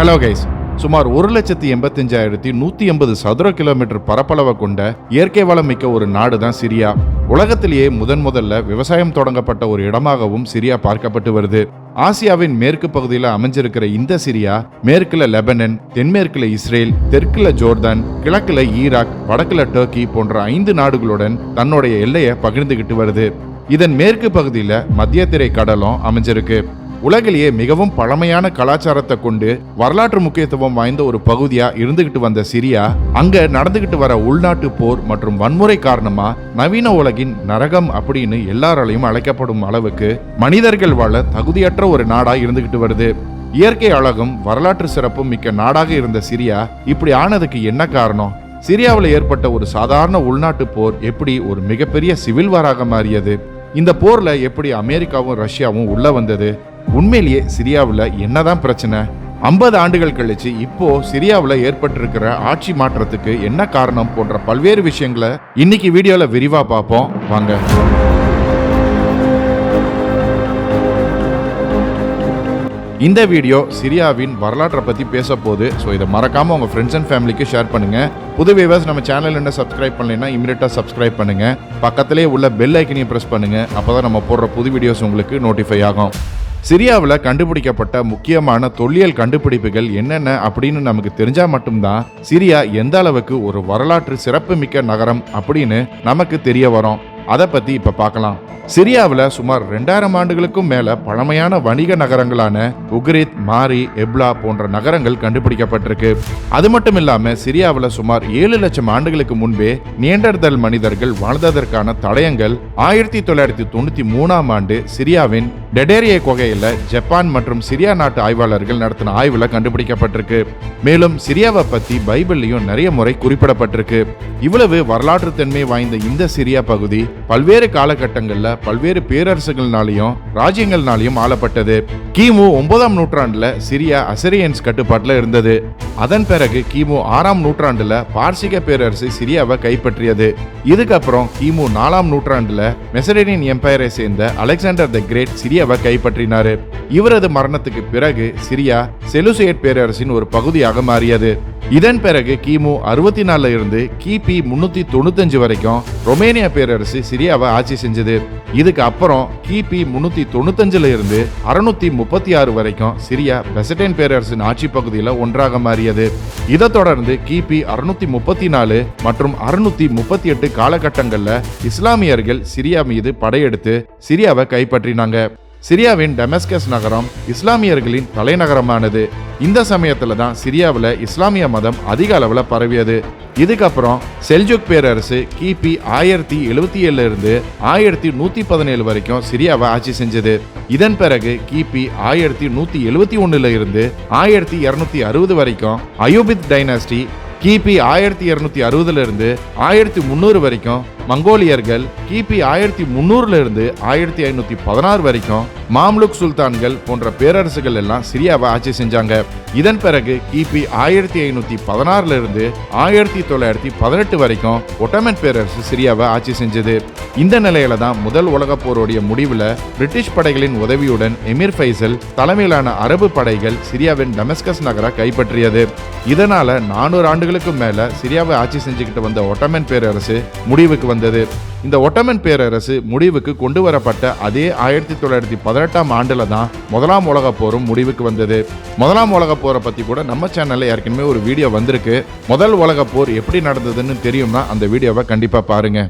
Hello guys சுமார் ஒரு லட்சத்தி எண்பத்தஞ்சாயிரத்தி நூத்தி எண்பது சதுர கிலோமீட்டர் பரப்பளவை கொண்ட இயற்கை வளம் மிக்க ஒரு நாடு தான் சிரியா. உலகத்திலேயே முதன் முதல்ல விவசாயம் தொடங்கப்பட்ட ஒரு இடமாகவும் சிரியா பார்க்கப்பட்டு வருது. ஆசியாவின் மேற்கு பகுதியில் அமைஞ்சிருக்கிற இந்த சிரியா மேற்குல லெபனன் தென்மேற்குல இஸ்ரேல் தெற்குல ஜோர்தான் கிழக்குல ஈராக் வடக்குல டர்க்கி போன்ற ஐந்து நாடுகளுடன் தன்னுடைய எல்லையை பகிர்ந்துகிட்டு வருது. இதன் மேற்கு பகுதியில் மத்திய திரை கடலும் அமைஞ்சிருக்கு. உலகிலேயே மிகவும் பழமையான கலாச்சாரத்தை கொண்டு வரலாற்று முக்கியத்துவம் வாய்ந்த ஒரு பகுதியா இருந்துகிட்டு வந்த சிரியா அங்க நடந்துகிட்டு வர உள்நாட்டு போர் மற்றும் வன்முறை காரணமா நவீன உலகின் நரகம் அப்படின்னு எல்லாராலையும் அழைக்கப்படும் அளவுக்கு மனிதர்கள் வாழ தகுதியற்ற ஒரு நாடா இருந்துகிட்டு வருது. இயற்கை அழகும் வரலாற்று சிறப்பும் மிக்க நாடாக இருந்த சிரியா இப்படி ஆனதுக்கு என்ன காரணம்? சிரியாவில் ஏற்பட்ட ஒரு சாதாரண உள்நாட்டு போர் எப்படி ஒரு மிகப்பெரிய சிவில் வாராக மாறியது? இந்த போர்ல எப்படி அமெரிக்காவும் ரஷ்யாவும் உள்ள வந்தது? உண்மையிலேயே சிரியாவில் என்னதான் பிரச்சனை? ஐம்பது ஆண்டுகள் கழிச்சு இப்போ சிரியாவில் ஏற்பட்டிருக்கிற ஆட்சி மாற்றத்துக்கு என்ன காரணம் போன்ற பல்வேறு விஷயங்களை இன்னைக்கு வீடியோவில் விரிவாக பார்ப்போம். வாங்க. இந்த வீடியோ சிரியாவின் வரலாற்றை பற்றி பேச போது ஸோ இதை மறக்காம உங்க ஃப்ரெண்ட்ஸ் அண்ட் ஃபேமிலிக்கு ஷேர் பண்ணுங்க. புது வியூவர்ஸ் நம்ம சேனல் என்ன சப்ஸ்கிரைப் பண்ணலைன்னா இமீடியட்டாக சப்ஸ்கிரைப் பண்ணுங்க. பக்கத்திலே உள்ள பெல் ஐக்கனையும் பிரஸ் பண்ணுங்க. அப்பதான் நம்ம போடுற புது வீடியோஸ் உங்களுக்கு நோட்டிஃபை ஆகும். சிரியாவில் கண்டுபிடிக்கப்பட்ட முக்கியமான தொல்லியல் கண்டுபிடிப்புகள் என்னென்ன அப்படின்னு நமக்கு தெரிஞ்சா மட்டும்தான் சிரியா எந்த அளவுக்கு ஒரு வரலாற்று சிறப்புமிக்க நகரம் அப்படின்னு நமக்கு தெரிய வரும். அதை பற்றி இப்போ பார்க்கலாம் சிரியாவில் சுமார் ரெண்டாயிரம் ஆண்டுகளுக்கும் மேல பழமையான வணிக நகரங்களான உக்ரித் மாரி எப்லா போன்ற நகரங்கள் கண்டுபிடிக்கப்பட்டிருக்கு. அது மட்டும் இல்லாம சிரியாவில் சுமார் ஏழு லட்சம் ஆண்டுகளுக்கு முன்பே நியண்டர்தல் மனிதர்கள் வாழ்ந்ததற்கான தடயங்கள் ஆயிரத்தி தொள்ளாயிரத்தி தொண்ணூத்தி மூணாம் ஆண்டு சிரியாவின் டெடேரிய குகையில ஜப்பான் மற்றும் சிரியா நாட்டு ஆய்வாளர்கள் நடத்தின ஆய்வுல கண்டுபிடிக்கப்பட்டிருக்கு. மேலும் சிரியாவை பத்தி பைபிள்லையும் நிறைய முறை குறிப்பிடப்பட்டிருக்கு. இவ்வளவு வரலாற்று தன்மை வாய்ந்த இந்த சிரியா பகுதி பல்வேறு காலகட்டங்களில் பல்வேறு பேரரசுகள்னாலையும் ராஜ்யங்கள்னாலையும் ஆளப்பட்டது. கிமு ஒன்பதாம் நூற்றாண்டுல சிரியா அசரியன்ஸ் கட்டுப்பாட்டில் இருந்தது. அதன் பிறகு கிமு ஆறாம் நூற்றாண்டுல பார்சிக பேரரசு சிரியாவை கைப்பற்றியது. இதுக்கப்புறம் கிமு நாலாம் நூற்றாண்டுல மெசரேனியன் எம்பையரை சேர்ந்த அலெக்சாண்டர் த கிரேட் சிரியாவை கைப்பற்றினாரு. இவரது மரணத்துக்கு பிறகு சிரியா செலுசியட் பேரரசின் ஒரு பகுதியாக மாறியது. இதன் பிறகு கிமு அறுபத்தி நாலுல இருந்து கிபி முன்னூத்தி தொண்ணூத்தஞ்சு வரைக்கும் ரொமேனியா பேரரசு சிரியாவை ஆட்சி செஞ்சது. இதுக்கு அப்புறம் கிபி முன்னூத்தி தொண்ணூத்தஞ்சுல இருந்து அறுநூத்தி முப்பத்தி ஆறு வரைக்கும் சிரியா பெசடைன் பேரரசின் ஆட்சி பகுதியில் ஒன்றாக மாறியது. இதை தொடர்ந்து கிபி அறுநூத்தி முப்பத்தி நாலு மற்றும் அறுநூத்தி முப்பத்தி எட்டு காலகட்டங்கள்ல இஸ்லாமியர்கள் சிரியா மீது படையெடுத்து சிரியாவை கைப்பற்றினாங்க. சிரியாவின் டெமஸ்கஸ் நகரம் இஸ்லாமியர்களின் தலைநகரமானது. இந்த சமயத்துல தான் சிரியாவில் இஸ்லாமிய மதம் அதிக அளவில் பரவியது. இதுக்கப்புறம் செல்ஜுக் பேரரசு கிபி ஆயிரத்தி எழுபத்தி ஏழுல இருந்து ஆயிரத்தி நூத்தி பதினேழு வரைக்கும் சிரியாவை ஆட்சி செஞ்சது. இதன் பிறகு கிபி ஆயிரத்தி நூத்தி எழுபத்தி ஒண்ணுல இருந்து ஆயிரத்தி இருநூத்தி அறுபது வரைக்கும் அயூபித் டைனாஸ்டி கிபி ஆயிரத்தி இருநூத்தி அறுபதுல இருந்து ஆயிரத்தி முந்நூறு வரைக்கும் மங்கோலியர்கள் கிபி ஆயிரத்தி முந்நூறுல இருந்து ஆயிரத்தி ஐநூத்தி பதினாறு வரைக்கும் மாம்லுக் சுல்தான்கள் போன்ற பேரரசுகள் எல்லாம் சிரியாவை ஆட்சி செஞ்சாங்க. இதன் பிறகு கிபி ஆயிரத்தி ஐநூத்தி பதினாறுல இருந்து ஆயிரத்தி தொள்ளாயிரத்தி பதினெட்டு வரைக்கும் ஒட்டமன் பேரரசு சிரியாவை ஆட்சி செஞ்சது. இந்த நிலையில தான் முதல் உலக போருடைய முடிவுல பிரிட்டிஷ் படைகளின் உதவியுடன் எமிர் ஃபைசல் தலைமையிலான அரபு படைகள் சிரியாவின் டெமஸ்கஸ் நகரை கைப்பற்றியது. இதனால நானூறு ஆண்டுகளுக்கு மேல சிரியாவை ஆட்சி செஞ்சுக்கிட்டு வந்த ஒட்டமன் பேரரசு முடிவுக்கு வந்தது. இந்த ஒட்டமன் பேரரசு முடிவுக்கு கொண்டு வரப்பட்ட அதே ஆயிரத்தி தொள்ளாயிரத்தி பதினெட்டாம் ஆண்டுல தான் முதலாம் உலக போரும் முடிவுக்கு வந்தது. முதலாம் உலக போரை பத்தி கூட நம்ம சேனல்ல ஏற்கனவே ஒரு வீடியோ வந்திருக்கு. முதல் உலக போர் எப்படி நடந்ததுன்னு தெரியும்னா அந்த வீடியோவை கண்டிப்பா பாருங்க.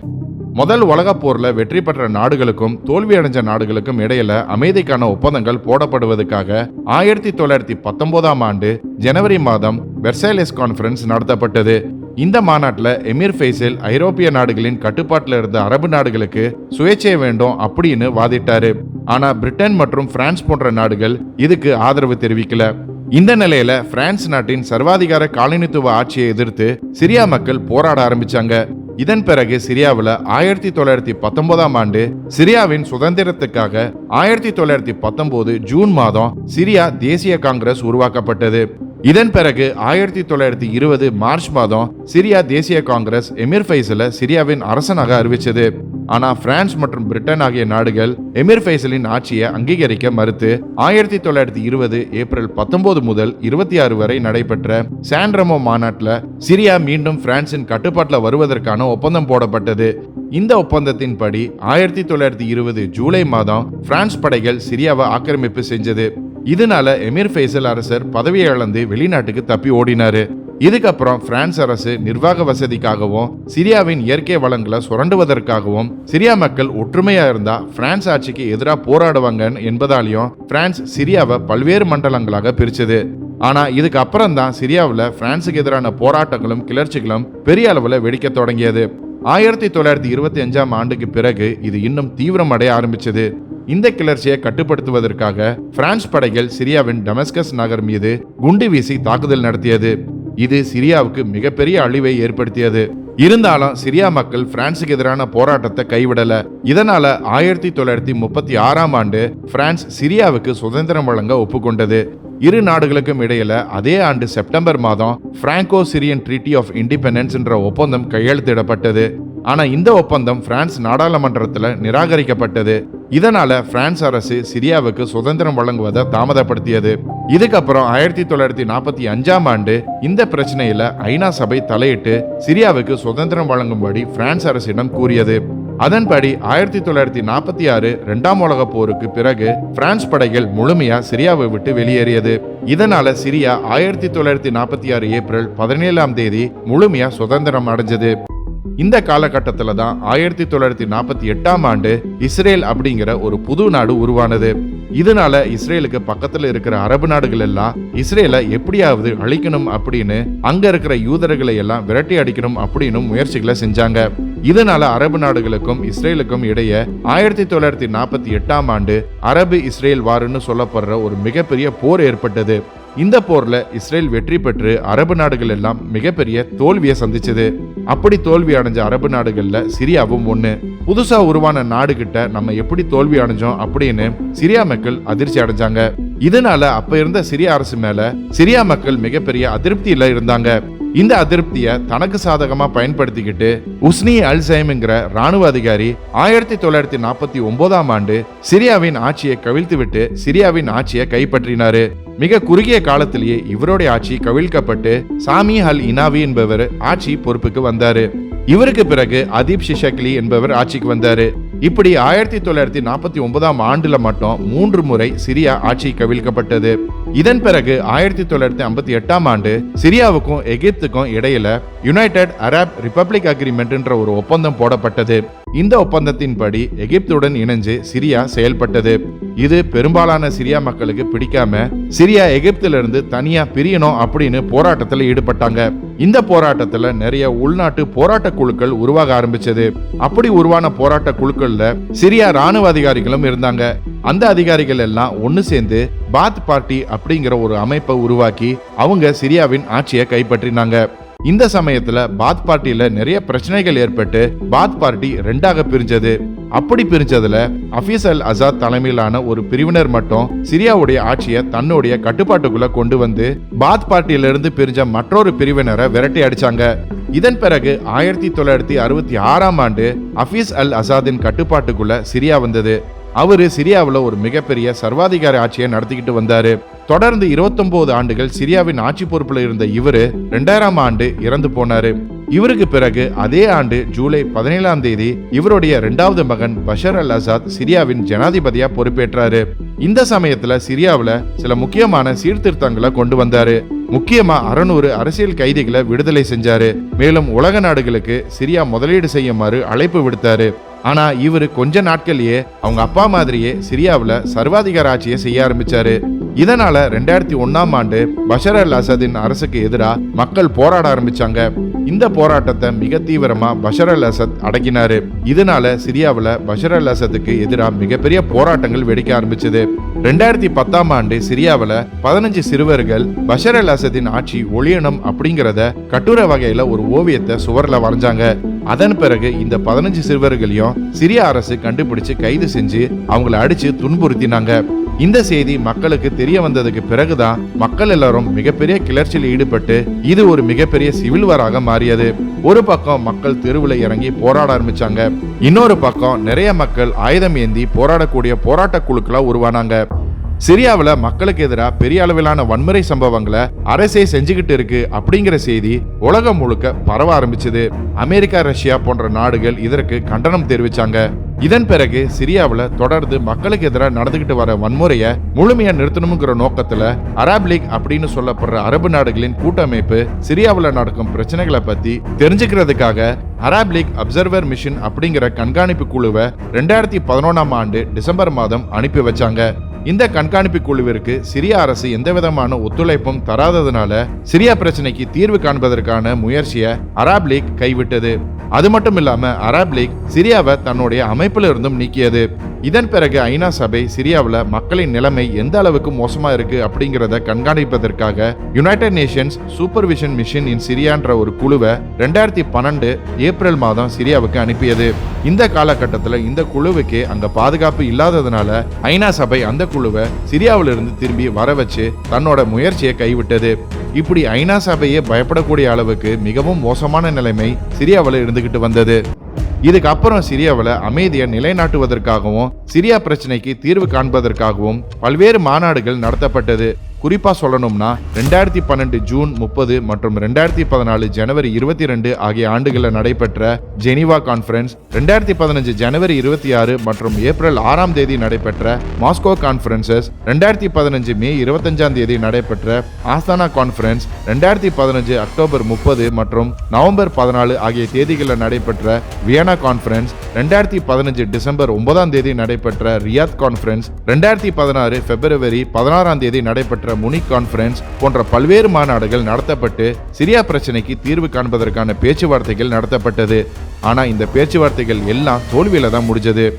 முதல் உலகப் போர்ல வெற்றி பெற்ற நாடுகளுக்கும் தோல்வி அடைஞ்ச நாடுகளுக்கும் இடையில அமைதிக்கான ஒப்பந்தங்கள் போடப்படுவதற்காக ஆயிரத்தி தொள்ளாயிரத்தி பத்தொன்பதாம் ஆண்டு ஜனவரி மாதம் வெர்சைலஸ் கான்ஃபரன்ஸ் நடத்தப்பட்டது. இந்த மாநாட்டில் எமிர் ஃபைசல் ஐரோப்பிய நாடுகளின் கட்டுப்பாட்டில் இருந்த அரபு நாடுகளுக்கு சுயேட்சை வேண்டும் அப்படின்னு வாதிட்டாரு. ஆனா பிரிட்டன் மற்றும் பிரான்ஸ் போன்ற நாடுகள் இதுக்கு ஆதரவு தெரிவிக்கல. இந்த நிலையில பிரான்ஸ் நாட்டின் சர்வாதிகார காலனித்துவ ஆட்சியை எதிர்த்து சிரியா மக்கள் போராட ஆரம்பிச்சாங்க. இதன் பிறகு சிரியாவில் ஆயிரத்தி தொள்ளாயிரத்தி பத்தொன்பதாம் ஆண்டு சிரியாவின் சுதந்திரத்துக்காக ஆயிரத்தி தொள்ளாயிரத்தி பத்தொன்பது ஜூன் மாதம் சிரியா தேசிய காங்கிரஸ் உருவாக்கப்பட்டது. இதன் பிறகு ஆயிரத்தி தொள்ளாயிரத்தி இருபது மார்ச் மாதம் சிரியா தேசிய காங்கிரஸ் எமிர் ஃபைசலை சிரியாவின் அரசனாக அறிவிச்சது. ஆனால் பிரான்ஸ் மற்றும் பிரிட்டன் ஆகிய நாடுகள் எமிர் ஃபைசலின் ஆட்சியை அங்கீகரிக்க மறுத்து ஆயிரத்தி தொள்ளாயிரத்தி இருபது ஏப்ரல் பத்தொன்பது முதல் இருபத்தி ஆறு வரை நடைபெற்ற சான்ரமோ மாநாட்டில் சிரியா மீண்டும் பிரான்சின் கட்டுப்பாட்டில் வருவதற்கான ஒப்பந்தம் போடப்பட்டது. இந்த ஒப்பந்தத்தின்படி ஆயிரத்தி தொள்ளாயிரத்தி இருபது ஜூலை மாதம் பிரான்ஸ் படைகள் சிரியாவை ஆக்கிரமிப்பு செஞ்சது. இதனால எமிர் ஃபைசல் அரசர் பதவியை இழந்து வெளிநாட்டுக்கு தப்பி ஓடினாரு. இதுக்கப்புறம் பிரான்ஸ் அரசு நிர்வாக வசதிக்காகவும் சிரியாவின் இயற்கை வளங்களை சுரண்டுவதற்காகவும் சிரியா மக்கள் ஒற்றுமையா இருந்தா பிரான்ஸ் ஆட்சிக்கு எதிராக போராடுவாங்க என்பதாலையும் பிரான்ஸ் சிரியாவை பல்வேறு மண்டலங்களாக பிரிச்சது. ஆனா இதுக்கு அப்புறம் தான் சிரியாவில் பிரான்ஸுக்கு எதிரான போராட்டங்களும் கிளர்ச்சிகளும் பெரிய அளவில் வெடிக்க தொடங்கியது. ஆயிரத்தி தொள்ளாயிரத்தி இருபத்தி அஞ்சாம் ஆண்டுக்கு பிறகு இது இன்னும் தீவிரமடைய ஆரம்பிச்சது. இந்த கிளர்ச்சியை கட்டுப்படுத்துவதற்காக பிரான்ஸ் படைகள் சிரியாவின் டெமஸ்கஸ் நகர் மீது குண்டு வீசி தாக்குதல் நடத்தியது. இது சிரியாவுக்கு மிகப்பெரிய அழிவை ஏற்படுத்தியது. இருந்தாலும் சிரியா மக்கள் பிரான்சுக்கு எதிரான போராட்டத்தை கைவிடல. இதனால ஆயிரத்தி தொள்ளாயிரத்தி முப்பத்தி ஆறாம் ஆண்டு பிரான்ஸ் சிரியாவுக்கு சுதந்திரம் வழங்க ஒப்புக்கொண்டது. இரு நாடுகளுக்கும் இடையில அதே ஆண்டு செப்டம்பர் மாதம் Franco Syrian treaty of independence என்ற ஒப்பந்தம் கையெழுத்திடப்பட்டது. ஆனா இந்த ஒப்பந்தம் பிரான்ஸ் நாடாளுமன்றத்தில் நிராகரிக்கப்பட்டது. இதனால பிரான்ஸ் அரசு சிரியாவுக்கு சுதந்திரம் வழங்குவதை தாமதப்படுத்தியது. இதுக்கப்புறம் ஆயிரத்தி தொள்ளாயிரத்தி நாற்பத்தி அஞ்சாம் ஆண்டு இந்த பிரச்சனையில ஐநா சபை தலையிட்டு சிரியாவுக்கு சுதந்திரம் வழங்கும்படி பிரான்ஸ் அரசிடம் கூறியது. அதன்படி ஆயிரத்தி தொள்ளாயிரத்தி நாற்பத்தி ஆறு இரண்டாம் உலக போருக்கு பிறகு பிரான்ஸ் படைகள் முழுமையா சிரியாவை விட்டு வெளியேறியது. இதனால சிரியா ஆயிரத்தி தொள்ளாயிரத்தி நாற்பத்தி ஆறு ஏப்ரல் பதினேழாம் தேதி முழுமையா சுதந்திரம் அடைஞ்சது. இந்த காலகட்டத்தில் தான் ஆயிரத்தி தொள்ளாயிரத்தி நாற்பத்தி எட்டாம் ஆண்டு இஸ்ரேல் அப்படிங்கிற ஒரு புது நாடு உருவானது. இதனால இஸ்ரேலுக்கு பக்கத்துல இருக்கிற அரபு நாடுகள் எல்லாம் இஸ்ரேலை எப்படியாவது அழிக்கணும் அப்படின்னு அங்க இருக்கிற யூதர்களை எல்லாம் விரட்டி அடிக்கணும் அப்படின்னு முயற்சிகளை செஞ்சாங்க. இதனால அரபு நாடுகளுக்கும் இஸ்ரேலுக்கும் இடையே ஆயிரத்தி தொள்ளாயிரத்தி நாற்பத்தி எட்டாம் ஆண்டு அரபு இஸ்ரேல் வாருன்னு சொல்லப்படுற ஒரு மிகப்பெரிய போர் ஏற்பட்டது. இந்த போர்ல இஸ்ரேல் வெற்றி பெற்று அரபு நாடுகள் எல்லாம் மிகப்பெரிய தோல்வியை சந்திச்சது. அப்படி தோல்வி அடைஞ்ச அரபு நாடுகள்ல சிரியாவும் ஒண்ணு. புதுசா உருவான நாடு கிட்ட நம்ம எப்படி தோல்வி அடைஞ்சோம் அப்படின்னு சிரியா மக்கள் அதிர்ச்சி அடைஞ்சாங்க. இதனால அப்ப இருந்த சிரியா அரசு மேல சிரியா மக்கள் மிகப்பெரிய அதிருப்தியில இருந்தாங்க. இந்த அதிருப்தியை தனக்கு சாதகமாக பயன்படுத்திக்கிட்டு உஸ்னி அல் சைம்ங்கிற ராணுவ அதிகாரி ஆயிரத்தி தொள்ளாயிரத்தி நாற்பத்தி ஒன்பதாம் ஆண்டு சிரியாவின் ஆட்சியை கவிழ்த்துவிட்டு சிரியாவின் ஆட்சியை கைப்பற்றினாரு. மிக குறுகிய காலத்திலேயே இவருடைய ஆட்சி கவிழ்க்கப்பட்டு சாமி அல் இனாவி என்பவர் ஆட்சி பொறுப்புக்கு வந்தாரு. இவருக்கு பிறகு அதீப் ஷிஷக்லி என்பவர் ஆட்சிக்கு வந்தாரு. இப்படி ஆயிரத்தி தொள்ளாயிரத்தி நாற்பத்தி ஒன்பதாம் ஆண்டுல மட்டும் மூன்று முறை சிரியா ஆட்சி கவிழ்க்கப்பட்டது. இதன் பிறகு ஆயிரத்தி தொள்ளாயிரத்தி ஐம்பத்தி எட்டாம் ஆண்டு சிரியாவுக்கும் எகிப்துக்கும் இடையில யுனைடெட் அரப் ரிப்பப்ளிக் அக்ரிமெண்ட்ன்ற ஒரு ஒப்பந்தம் போடப்பட்டது. இந்த ஒப்பந்தத்தின்படி எகிப்துடன் இணைஞ்சு சிரியா செயல்பட்டது. இது பெரும்பாலான சிரியா மக்களுக்கு பிடிக்காம சிரியா எகிப்துல இருந்து தனியா பிரியணும் அப்படின்னு போராட்டத்தில் ஈடுபட்டாங்க. இந்த போராட்டத்துல நிறைய உள்நாட்டு போராட்ட குழுக்கள் உருவாக ஆரம்பிச்சது. அப்படி உருவான போராட்ட குழுக்கள்ல சிரியா ராணுவ அதிகாரிகளும் இருந்தாங்க. அந்த அதிகாரிகள் எல்லாம் ஒன்னு சேர்ந்து பாத் பார்ட்டி அப்படிங்கிற ஒரு அமைப்பை உருவாக்கி அவங்க சிரியாவின் ஆட்சியை கைப்பற்றினாங்க. இந்த சமயத்துல பாத் பார்ட்டியில நிறைய பிரச்சனைகள் ஏற்பட்டு பாத் பார்ட்டி ரெண்டாக பிரிஞ்சது. அப்படி பிரிஞ்சதுல அஃபீஸ் அல் அசாத் தலைமையிலான ஒரு பிரிவினர் மட்டும் சிரியாவுடைய ஆட்சியை தன்னுடைய கட்டுப்பாட்டுக்குள்ள கொண்டு வந்து பாத் பார்ட்டியில இருந்து பிரிஞ்ச மற்றொரு பிரிவினரை விரட்டி அடிச்சாங்க. இதன் பிறகு ஆயிரத்தி தொள்ளாயிரத்தி அறுபத்தி ஆறாம் ஆண்டு அஃபீஸ் அல் அசாதின் கட்டுப்பாட்டுக்குள்ள சிரியா வந்தது. அவரு சிரியாவில் ஒரு மிகப்பெரிய சர்வாதிகார ஆட்சியை நடத்திக்கிட்டு வந்தாரு. தொடர்ந்து 29 ஆண்டுகள் சிரியாவின் ஆட்சி பொறுப்பில் இருந்த இவரு ரெண்டாயிரம் ஆண்டு இறந்து போனாரு. இவருக்கு பிறகு அதே ஆண்டு ஜூலை பதினேழாம் தேதி இவருடைய இரண்டாவது மகன் பஷர் அல் அசாத் சிரியாவின் ஜனாதிபதியா பொறுப்பேற்றாரு. இந்த சமயத்துல சிரியாவில் சில முக்கியமான சீர்திருத்தங்களை கொண்டு வந்தாரு. முக்கியமா அறநூறு அரசியல் கைதிகளை விடுதலை செஞ்சாரு. மேலும் உலக நாடுகளுக்கு சிரியா முதலீடு செய்யுமாறு அழைப்பு விடுத்தாரு. ஆனா இவர் கொஞ்ச நாட்கள்லயே அவங்க அப்பா மாதிரியே சிரியாவில் சர்வாதிகார ஆட்சியை செய்ய ஆரம்பிச்சாரு. இதனால ரெண்டாயிரத்தி ஒன்னாம் ஆண்டு பஷர் அல் அசதின் அரசுக்கு எதிராக மக்கள் போராட ஆரம்பிச்சாங்க. இந்த போராட்டத்தை மிக தீவிரமா பஷர் அல் அசத் அடக்கினாரு. இதனால சிரியாவுல பஷர் அல் அசதுக்கு எதிராக மிகப்பெரிய போராட்டங்கள் வெடிக்க ஆரம்பிச்சது. ரெண்டாயிரத்தி பத்தாம் ஆண்டு சிரியாவுல பதினஞ்சு சிறுவர்கள் பஷர் அல் அசதின் ஆட்சி ஒழியணும் அப்படிங்கிறத கட்டுரை வகையில ஒரு ஓவியத்தை சுவர்ல வரைஞ்சாங்க. அதன் பிறகு இந்த பதினஞ்சு சிறுவர்களையும் சிரிய அரசு கண்டுபிடிச்சு கைது செஞ்சு அவங்கள அடிச்சு துன்புறுத்தினாங்க. இந்த செய்தி மக்களுக்கு தெரிய வந்ததுக்கு பிறகுதான் மக்கள் எல்லாரும் மிகப்பெரிய கிளர்ச்சியில் ஈடுபட்டு இது ஒரு மிகப்பெரிய சிவில் வாராக மாறியது. ஒரு பக்கம் மக்கள் தெருவில் இறங்கி போராட ஆரம்பிச்சாங்க. இன்னொரு பக்கம் நிறைய மக்கள் ஆயுதம் ஏந்தி போராடக்கூடிய போராட்ட குழுக்களா உருவானாங்க. சிரியாவில் மக்களுக்கு எதிராக பெரிய அளவிலான வன்முறை சம்பவங்களை அரசே செஞ்சுக்கிட்டு இருக்கு அப்படிங்கிற செய்தி உலகம் முழுக்க பரவ ஆரம்பிச்சது. அமெரிக்கா ரஷ்யா போன்ற நாடுகள் இதற்கு கண்டனம் தெரிவிச்சாங்க. இதன் பிறகு சிரியாவில் தொடர்ந்து மக்களுக்கு எதிராக நடந்துகிட்டு வர வன்முறையை முழுமையா நிறுத்தணுங்கிற நோக்கத்துல அரப் லீக் அப்படின்னு சொல்லப்படுற அரபு நாடுகளின் கூட்டமைப்பு சிரியாவில் நடக்கும் பிரச்சனைகளை பத்தி தெரிஞ்சுக்கிறதுக்காக அரப் லீக் அப்சர்வர் மிஷன் அப்படிங்கிற கண்காணிப்பு குழுவை ரெண்டாயிரத்தி பதினொன்றாம் ஆண்டு டிசம்பர் மாதம் அனுப்பி வச்சாங்க. இந்த கண்காணிப்பு குழுவிற்கு சிரிய அரசு எந்தவிதமான ஒத்துழைப்பும் தராததுனால சிரியா பிரச்சனைக்கு தீர்வு காண்பதற்கான முயற்சியை அராப் லீக் கைவிட்டது. அது மட்டும் இல்லாம அரப் லீக் சிரியாவை தன்னுடைய அமைப்பிலிருந்தும் நீக்கியது. இதன் பிறகு ஐநா சபை சிரியாவில் மக்களின் நிலைமை எந்த அளவுக்கு மோசமாக இருக்கு அப்படிங்கிறத கண்காணிப்பதற்காக United Nations supervision mission in சிரியான்ற ஒரு குழுவை ரெண்டாயிரத்தி பன்னெண்டு ஏப்ரல் மாதம் சிரியாவுக்கு அனுப்பியது. இந்த காலகட்டத்தில் இந்த குழுவுக்கு அங்க பாதுகாப்பு இல்லாததுனால ஐநா சபை அந்த குழுவை சிரியாவிலிருந்து திரும்பி வர வச்சு தன்னோட முயற்சியை கைவிட்டது. இப்படி ஐநா சபையே பயப்படக்கூடிய அளவுக்கு மிகவும் மோசமான நிலைமை சிரியாவில் இருந்துகிட்டு வந்தது. இதுக்கப்புறம் சிரியாவில் அமைதியை நிலைநாட்டுவதற்காகவும் சிரியா பிரச்சனைக்கு தீர்வு காண்பதற்காகவும் பல்வேறு மாநாடுகள் நடத்தப்பட்டது. குறிப்பாக சொல்லணும்னா ரெண்டாயிரத்தி பன்னெண்டு ஜூன் முப்பது மற்றும் ரெண்டாயிரத்தி பதினாலு ஜனவரி இருபத்தி ரெண்டு ஆகிய ஆண்டுகளில் நடைபெற்ற ஜெனிவா கான்ஃபரன்ஸ் ரெண்டாயிரத்தி பதினஞ்சு ஜனவரி இருபத்தி ஆறு மற்றும் ஏப்ரல் ஆறாம் தேதி நடைபெற்ற மாஸ்கோ கான்ஃபரன்சஸ் ரெண்டாயிரத்தி பதினஞ்சு மே இருபத்தஞ்சாம் தேதி நடைபெற்ற ஆஸ்தானா கான்ஃபரன்ஸ் ரெண்டாயிரத்தி பதினஞ்சு அக்டோபர் முப்பது மற்றும் நவம்பர் பதினாலு ஆகிய தேதிகளில் நடைபெற்ற வியனா கான்ஃபரன்ஸ் ரெண்டாயிரத்தி பதினஞ்சு டிசம்பர் ஒன்பதாம் தேதி நடைபெற்ற ரியாத் கான்ஃபரன்ஸ் ரெண்டாயிரத்தி பதினாறு பிப்ரவரி பதினாறாம் தேதி நடைபெற்ற முனிக் கான்ஃபரன்ஸ் போன்ற பல்வேறு மாநாடுகள் நடத்தப்பட்டு சிரியா பிரச்சனைக்கு தீர்வு காண்பதற்கான பேச்சுவார்த்தைகள் நடத்தப்பட்டது. ஆனா இந்த பேச்சுவார்த்தைகள் எல்லாம் தோல்வியில தான் முடிஞ்சது.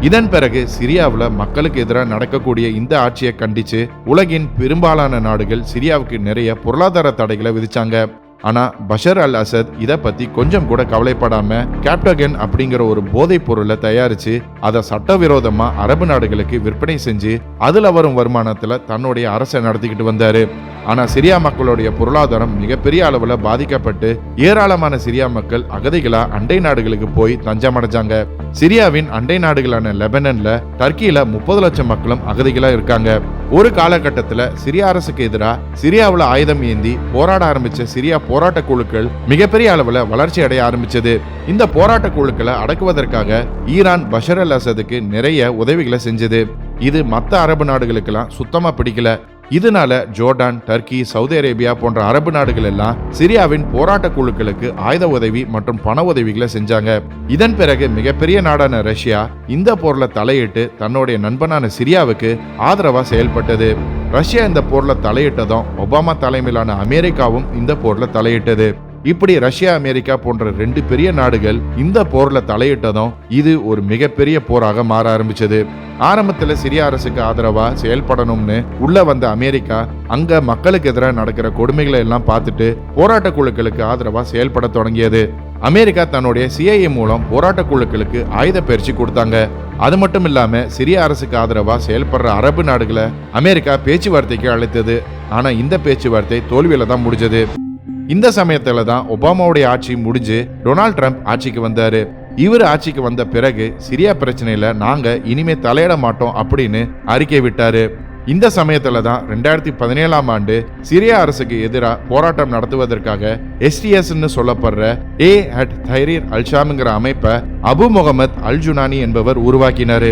இதன் பிறகு சிரியாவில் மக்களுக்கு எதிராக நடக்கக்கூடிய இந்த ஆட்சியை கண்டிச்சு உலகின் பெரும்பாலான நாடுகள் சிரியாவுக்கு நிறைய பொருளாதார தடைகளை விதிச்சாங்க. ஆனால் பஷர் அல் அசத் இதை பற்றி கொஞ்சம் கூட கவலைப்படாமல் கேப்டகன் அப்படிங்கிற ஒரு போதைப் பொருளை தயாரித்து அதை சட்டவிரோதமாக அரபு நாடுகளுக்கு விற்பனை செஞ்சு அதில் வரும் வருமானத்தில் தன்னுடைய அரசை நடத்திக்கிட்டு வந்தார். ஆனால் சிரியா மக்களுடைய பொருளாதாரம் மிகப்பெரிய அளவில் பாதிக்கப்பட்டு ஏராளமான சிரியா மக்கள் அகதிகளாக அண்டை நாடுகளுக்கு போய் தஞ்சம் அடைஞ்சாங்க சிரியாவின் அண்டை நாடுகளான லெபனனில் டர்க்கியில் முப்பது லட்சம் மக்களும் அகதிகளாக இருக்காங்க. ஒரு காலகட்டத்தில் சிரிய அரசுக்கு எதிராக சிரியாவில் ஆயுதம் ஏந்தி போராட ஆரம்பிச்ச சிரியா போராட்ட குழுக்கள் மிகப்பெரிய அளவில் வளர்ச்சி அடைய ஆரம்பிச்சது. இந்த போராட்ட குழுக்களை அடக்குவதற்காக ஈரான் பஷர் அல் அசதுக்கு நிறைய உதவிகளை செஞ்சது. இது மற்ற அரபு நாடுகளுக்கெல்லாம் சுத்தமாக பிடிக்கல. இதனால ஜோர்டான் டர்க்கி சவுதி அரேபியா போன்ற அரபு நாடுகள் எல்லாம் சிரியாவின் போராட்ட குழுக்களுக்கு ஆயுத உதவி மற்றும் பண உதவிகளை செஞ்சாங்க. இதன் பிறகு மிகப்பெரிய நாடான ரஷ்யா இந்த போர்ல தலையிட்டு தன்னுடைய நண்பனான சிரியாவுக்கு ஆதரவா செயல்பட்டது. ரஷ்யா இந்த போர்ல தலையிட்டதும் ஒபாமா தலைமையிலான அமெரிக்காவும் இந்த போர்ல தலையிட்டது. இப்படி ரஷ்யா அமெரிக்கா போன்ற ரெண்டு பெரிய நாடுகள் இந்த போர்ல தலையிட்டதும் இது ஒரு மிகப்பெரிய போராக மாற ஆரம்பிச்சது. ஆரம்பத்துல சிரிய அரசுக்கு ஆதரவா செயல்படணும்னு உள்ள வந்த அமெரிக்கா அங்க மக்களுக்கு எதிராக நடக்கிற கொடுமைகளை எல்லாம் பார்த்துட்டு போராட்ட குழுக்களுக்கு ஆதரவா செயல்பட தொடங்கியது. அமெரிக்கா தன்னுடைய சிஐஏ மூலம் போராட்ட குழுக்களுக்கு ஆயுத பயிற்சி கொடுத்தாங்க. அது மட்டும் இல்லாம சிரிய அரசுக்கு ஆதரவா செயல்படுற அரபு நாடுகளை அமெரிக்கா பேச்சுவார்த்தைக்கு அழைத்தது. ஆனா இந்த பேச்சுவார்த்தை தோல்வியில தான் முடிஞ்சது. இந்த சமயத்துல தான் ஒபாமாவுடைய ஆட்சி முடிஞ்சு டொனால்ட் ட்ரம்ப் ஆட்சிக்கு வந்தாரு. இவர் ஆட்சிக்கு வந்த பிறகு சிரியா பிரச்சனையில நாங்க இனிமே தலையிட மாட்டோம் அப்படின்னு அறிக்கை விட்டாரு. இந்த சமயத்துல தான் ரெண்டாயிரத்தி பதினேழாம் ஆண்டு சிரியா அரசுக்கு எதிராக போராட்டம் நடத்துவதற்காக எஸ்டிஎஸ்ன்னு சொல்லப்படுற ஏ அட் தைரீர் அல்ஷாம்ங்கிற அமைப்பை அபு முகமது அல் ஜுனானி என்பவர் உருவாக்கினாரு.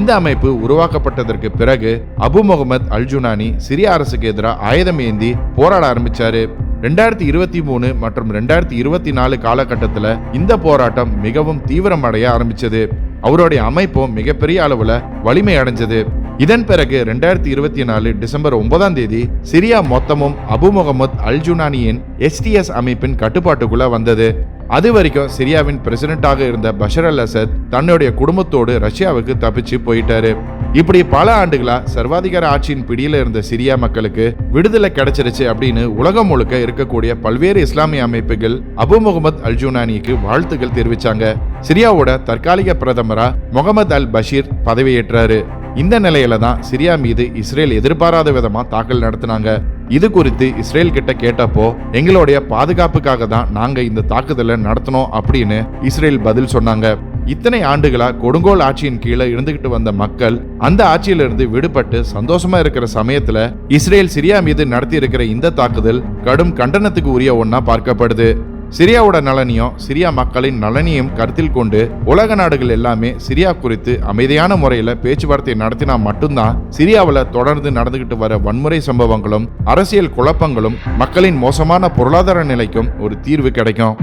இந்த அமைப்பு உருவாக்கப்பட்டதற்கு பிறகு Abu Mohammed al Julani Syria அரசுக்கு எதிராக ஆயுதம் ஏந்தி போராட ஆரம்பிச்சாரு. ரெண்டாயிரத்தி இருபத்தி மூணு மற்றும் ரெண்டாயிரத்தி இருபத்தி நாலு காலகட்டத்தில் இந்த போராட்டம் மிகவும் தீவிரமடைய ஆரம்பிச்சது. அவருடைய அமைப்பும் மிகப்பெரிய அளவில் வலிமை அடைஞ்சது. இதன் பிறகு ரெண்டாயிரத்தி இருபத்தி நாலு டிசம்பர் ஒன்பதாம் தேதி சிரியா மொத்தமும் அபு முகமது அல் ஜுனானியின் எஸ்டிஎஸ் அமைப்பின் கட்டுப்பாட்டுக்குள்ள வந்தது. அது வரைக்கும் சிரியாவின் பிரசிடென்ட்டாக இருந்த பஷர் அல் அசத் தன்னுடைய குடும்பத்தோடு ரஷ்யாவுக்கு தப்பிச்சு போயிட்டாரு. இப்படி பல ஆண்டுகளா சர்வாதிகார ஆட்சியின் பிடியில் இருந்த சிரியா மக்களுக்கு விடுதலை கிடைச்சிருச்சு அப்படின்னு உலகம் முழுக்க இருக்கக்கூடிய பல்வேறு இஸ்லாமிய அமைப்புகள் அபு முகமது அல் ஜூனானிக்கு வாழ்த்துக்கள் தெரிவிச்சாங்க. சிரியாவோட தற்காலிக பிரதமரா முகமது அல் பஷீர் பதவியேற்றாரு. இந்த நிலையில தான் சிரியா மீது இஸ்ரேல் எதிர்பாராத விதமா தாக்கல் நடத்தினாங்க. இது குறித்து இஸ்ரேல் கிட்ட கேட்டப்போ எங்களுடைய பாதுகாப்புக்காக தான் நாங்க இந்த தாக்குதலை நடத்தினோம் அப்படின்னு இஸ்ரேல் பதில் சொன்னாங்க. இத்தனை ஆண்டுகளா கொடுங்கோல் ஆட்சியின் கீழே இருந்துகிட்டு வந்த மக்கள் அந்த ஆட்சியிலிருந்து விடுபட்டு சந்தோஷமா இருக்கிற சமயத்துல இஸ்ரேல் சிரியா மீது நடத்தி இருக்கிற இந்த தாக்குதல் கடும் கண்டனத்துக்கு உரிய ஒன்னா பார்க்கப்படுது. சிரியாவோட நலனையும் சிரியா மக்களின் நலனையும் கருத்தில் கொண்டு உலக நாடுகள் எல்லாமே சிரியா குறித்து அமைதியான முறையில பேச்சுவார்த்தை நடத்தினா மட்டும்தான் சிரியாவில் தொடர்ந்து நடந்துகிட்டு வர வன்முறை சம்பவங்களும் அரசியல் குழப்பங்களும் மக்களின் மோசமான பொருளாதார நிலைக்கும் ஒரு தீர்வு கிடைக்கும்.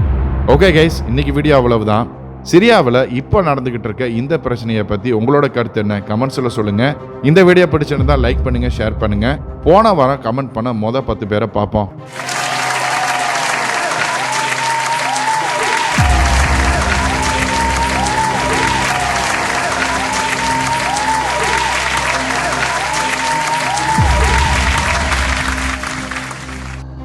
ஓகே கைஸ் இன்னைக்கு வீடியோ அவ்வளவுதான். சிரியாவில் இப்போ நடந்துகிட்டு இருக்க இந்த பிரச்சனையை பற்றி உங்களோட கருத்து என்ன? கமெண்ட்ஸில் சொல்லுங்கள் இந்த வீடியோ பிடிச்சிருந்தா லைக் பண்ணுங்கள் ஷேர் பண்ணுங்கள் போன வாரம் கமெண்ட் பண்ண மொதல் பத்து பேரை பார்ப்போம்.